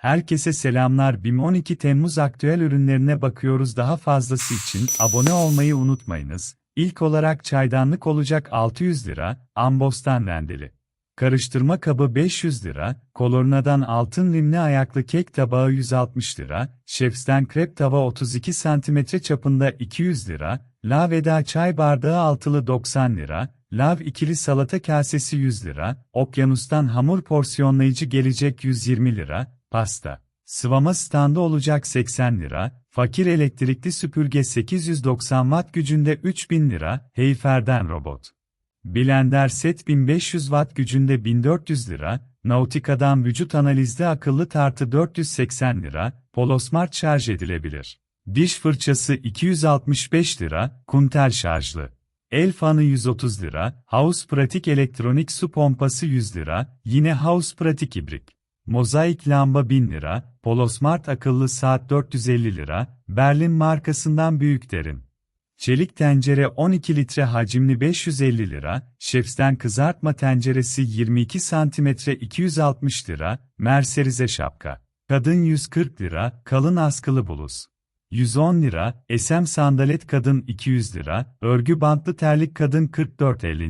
Herkese selamlar. BİM 12 Temmuz aktüel ürünlerine bakıyoruz. Daha fazlası için abone olmayı unutmayınız. İlk olarak çaydanlık olacak 600 lira, Ambostan rendeli. Karıştırma kabı 500 lira, Kolorna'dan altın rimli ayaklı kek tabağı 160 lira, Şefsten krep tava 32 cm çapında 200 lira, Laveda çay bardağı altılı 90 lira, Lav ikili salata kasesi 100 lira, Okyanus'tan hamur porsiyonlayıcı gelecek 120 lira, pasta. Sıvama standı olacak 80 lira, fakir elektrikli süpürge 890 watt gücünde 3000 lira, Heyfer'den robot. Blender set 1500 watt gücünde 1400 lira, Nautica'dan vücut analizli akıllı tartı 480 lira, Polosmart şarj edilebilir. Diş fırçası 265 lira, kuntel şarjlı. El fanı 130 lira, House Pratik elektronik su pompası 100 lira, yine House Pratik ibrik. Mozaik lamba 1000 lira, Polosmart akıllı saat 450 lira, Berlin markasından büyük derin. Çelik tencere 12 litre hacimli 550 lira, Şefsten kızartma tenceresi 22 cm 260 lira, Mercerize şapka. Kadın 140 lira, kalın askılı bluz. 110 lira, SM sandalet kadın 200 lira, örgü bantlı terlik kadın 44.50